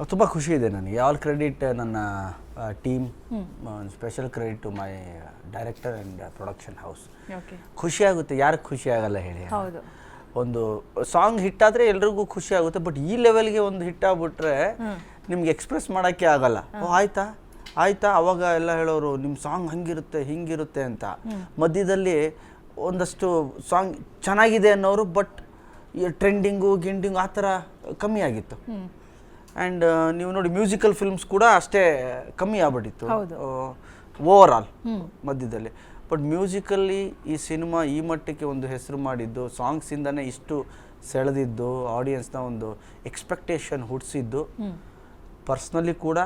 ತುಂಬ ಖುಷಿ ಇದೆ ನನಗೆ. ಆಲ್ ಕ್ರೆಡಿಟ್ ನನ್ನ team special credit to my director and production house okay ಖುಷಿ ಆಗುತ್ತೆ. ಯಾರಿಗೆ ಖುಷಿ ಆಗಲ್ಲ ಹೇಳಿ. ಒಂದು ಸಾಂಗ್ ಹಿಟ್ ಆದರೆ ಎಲ್ರಿಗೂ ಖುಷಿ ಆಗುತ್ತೆ. ಬಟ್ ಈ ಲೆವೆಲ್ಗೆ ಒಂದು ಹಿಟ್ ಆಗ್ಬಿಟ್ರೆ ನಿಮ್ಗೆ ಎಕ್ಸ್ಪ್ರೆಸ್ ಮಾಡೋಕ್ಕೆ ಆಗಲ್ಲ. ಓ ಆಯ್ತಾ? ಆಯ್ತಾ? ಅವಾಗ ಎಲ್ಲ ಹೇಳೋರು ನಿಮ್ಮ ಸಾಂಗ್ ಹಂಗಿರುತ್ತೆ ಹಿಂಗಿರುತ್ತೆ ಅಂತ. ಮಧ್ಯದಲ್ಲಿ ಒಂದಷ್ಟು ಸಾಂಗ್ ಚೆನ್ನಾಗಿದೆ ಅನ್ನೋರು ಬಟ್ ಟ್ರೆಂಡಿಂಗು ಗಿಂಡಿಂಗು ಆ ಥರ ಕಮ್ಮಿ ಆಗಿತ್ತು. ಆ್ಯಂಡ್ ನೀವು ನೋಡಿ ಮ್ಯೂಸಿಕಲ್ ಫಿಲ್ಮ್ಸ್ ಕೂಡ ಅಷ್ಟೇ ಕಮ್ಮಿ ಆಗ್ಬಿಟ್ಟಿತ್ತು. ಓವರ್ಆಲ್ ಓವರ್ ಆಲ್ ಮಧ್ಯದಲ್ಲಿ. ಬಟ್ ಮ್ಯೂಸಿಕಲ್ಲಿ ಈ ಸಿನಿಮಾ ಈ ಮಟ್ಟಕ್ಕೆ ಒಂದು ಹೆಸರು ಮಾಡಿದ್ದು ಸಾಂಗ್ಸಿಂದನೇ ಇಷ್ಟು ಸೆಳೆದಿದ್ದು ಆಡಿಯನ್ಸ್ನ ಒಂದು ಎಕ್ಸ್ಪೆಕ್ಟೇಷನ್ ಹುಟ್ಟಿಸಿದ್ದು ಪರ್ಸ್ನಲಿ ಕೂಡ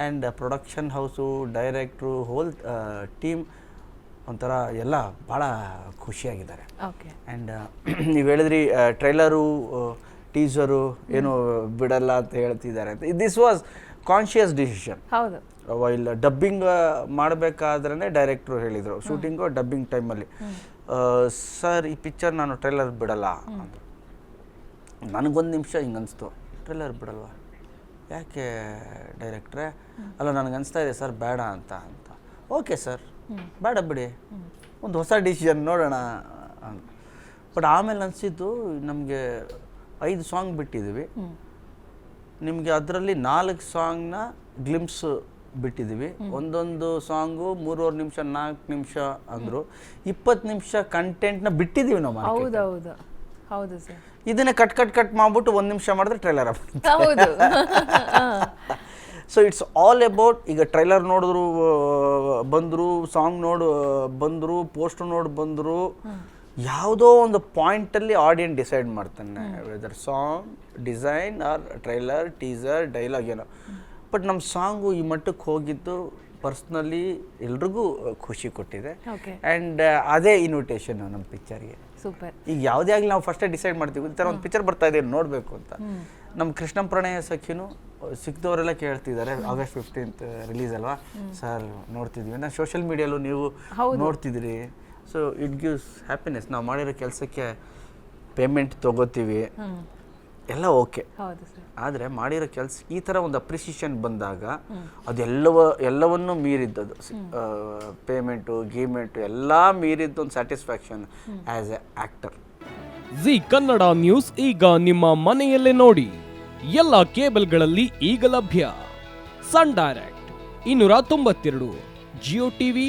and production house director whole team ಒಂಥರ ಎಲ್ಲ ಭಾಳ ಖುಷಿಯಾಗಿದ್ದಾರೆ. ಓಕೆ ಆ್ಯಂಡ್ ನೀವು ಹೇಳಿದ್ರಿ ಟ್ರೈಲರು ಟೀಸರು ಏನು ಬಿಡಲ್ಲ ಅಂತ ಹೇಳ್ತಿದ್ದಾರೆ ಅಂತ. ದಿಸ್ ವಾಸ್ ಕಾನ್ಷಿಯಸ್ ಡಿಸಿಷನ್ ಹೌದು. ವೈಲ್ ಡಬ್ಬಿಂಗ್ ಮಾಡಬೇಕಾದ್ರೆ ಡೈರೆಕ್ಟ್ರು ಹೇಳಿದರು. ಶೂಟಿಂಗು ಡಬ್ಬಿಂಗ್ ಟೈಮಲ್ಲಿ ಸರ್ ಈ ಪಿಕ್ಚರ್ ನಾನು ಟ್ರೈಲರ್ ಬಿಡಲ್ಲ. ಅಂತ ನನಗೊಂದು ನಿಮಿಷ ಹಿಂಗೆ ಅನಿಸ್ತು ಟ್ರೈಲರ್ ಬಿಡಲ್ವಾ? ಯಾಕೆ ಡೈರೆಕ್ಟ್ರೆ ಅಲ್ಲ ನನಗೆ ಅನಿಸ್ತಾ ಇದೆ ಸರ್ ಬೇಡ ಅಂತ ಅಂತ. ಓಕೆ ಸರ್ ಬೇಡ ಬಿಡಿ. ಒಂದು ಹೊಸ ಡಿಸಿಷನ್ ನೋಡೋಣ. ಅಂತ ಬಟ್ ಆಮೇಲೆ ಅನಿಸಿದ್ದು ನಮಗೆ ಐದು ಸಾಂಗ್ ಬಿಟ್ಟಿದ್ದೀವಿ. ನಿಮಗೆ ಅದರಲ್ಲಿ ನಾಲ್ಕು ಸಾಂಗ್ನ ಗ್ಲಿಮ್ಸ್ ಬಿಟ್ಟಿದ್ದೀವಿ. ಒಂದೊಂದು ಸಾಂಗು ಮೂರುವರೆ ನಿಮಿಷ ನಾಲ್ಕು ನಿಮಿಷ ಅಂದರು. ಇಪ್ಪತ್ತು ನಿಮಿಷ ಕಂಟೆಂಟ್ನ ಬಿಟ್ಟಿದ್ದೀವಿ ನಾವು. ಹೌದೌದು. ಹೌದು ಸರ್. ಇದನ್ನ ಕಟ್ ಕಟ್ ಕಟ್ ಮಾಡ್ಬಿಟ್ಟು ಒಂದು ನಿಮಿಷ ಮಾಡಿದ್ರೆ ಟ್ರೈಲರ್ ಹೌದು. ಸೊ ಇಟ್ಸ್ ಆಲ್ ಅಬೌಟ್ ಈಗ ಟ್ರೈಲರ್ ನೋಡಿದ್ರು ಬಂದರು ಸಾಂಗ್ ನೋಡು ಬಂದರು ಪೋಸ್ಟರ್ ನೋಡಿ ಬಂದರು. ಯಾವುದೋ ಒಂದು ಪಾಯಿಂಟಲ್ಲಿ ಆಡಿಯನ್ ಡಿಸೈಡ್ ಮಾಡ್ತಾನೆ whether song design or trailer teaser dialogue ಏನೋ. ಬಟ್ ನಮ್ಮ ಸಾಂಗು ಈ ಮಟ್ಟಕ್ಕೆ ಹೋಗಿದ್ದು ಪರ್ಸ್ನಲಿ ಎಲ್ರಿಗೂ ಖುಷಿ ಕೊಟ್ಟಿದೆ. ಓಕೆ ಆ್ಯಂಡ್ ಅದೇ ಇನ್ವಿಟೇಷನ್ ನಮ್ಮ ಪಿಕ್ಚರ್ಗೆ ಸೂಪರ್ ಈಗ ಯಾವುದೇ ಆಗಲಿ ನಾವು ಫಸ್ಟೇ ಡಿಸೈಡ್ ಮಾಡ್ತೀವಿ ಈ ಥರ ಒಂದು ಪಿಕ್ಚರ್ ಬರ್ತಾ ಇದೆ ನೋಡಬೇಕು ಅಂತ. ನಮ್ಮ ಕೃಷ್ಣ ಪ್ರಣಯ ಸಖಿನು ಸಿಕ್ದವರೆಲ್ಲ ಕೇಳ್ತಿದ್ದಾರೆ ಆಗಸ್ಟ್ ಫಿಫ್ಟೀನ್ತ್ ರಿಲೀಸ್ ಅಲ್ವಾ? ಸರ್ ನೋಡ್ತಿದ್ವಿ. ನಾನು ಸೋಷಿಯಲ್ ಮೀಡಿಯಲ್ಲೂ ನೀವು ನೋಡ್ತಿದ್ರಿ. ಸೊ ಇಟ್ ಗಿವ್ಸ್ ಹ್ಯಾಪಿನೆಸ್ ನಾವು ಮಾಡಿರೋ ಕೆಲಸಕ್ಕೆ ಪೇಮೆಂಟ್ ತೊಗೋತೀವಿ. ಎಲ್ಲ ಓಕೆ ಹೌದು ಸರ್. ಆದರೆ ಮಾಡಿರೋ ಕೆಲಸ ಈ ಥರ ಒಂದು ಅಪ್ರಿಸಿಯೇಷನ್ ಬಂದಾಗ ಅದೆಲ್ಲವ ಎಲ್ಲವನ್ನೂ ಮೀರಿದ್ದದು ಪೇಮೆಂಟು ಗೀಮೆಂಟು ಎಲ್ಲ ಮೀರಿದ್ದು ಒಂದು satisfaction as a actor Zee Kannada News ಈಗ ನಿಮ್ಮ ಮನೆಯಲ್ಲೇ ನೋಡಿ. ಎಲ್ಲ ಕೇಬಲ್ಗಳಲ್ಲಿ ಈಗ ಲಭ್ಯ. ಸನ್ ಡೈರೆಕ್ಟ್ ಇನ್ನೂರ ತೊಂಬತ್ತೆರಡು ಜಿಯೋ ಟಿವಿ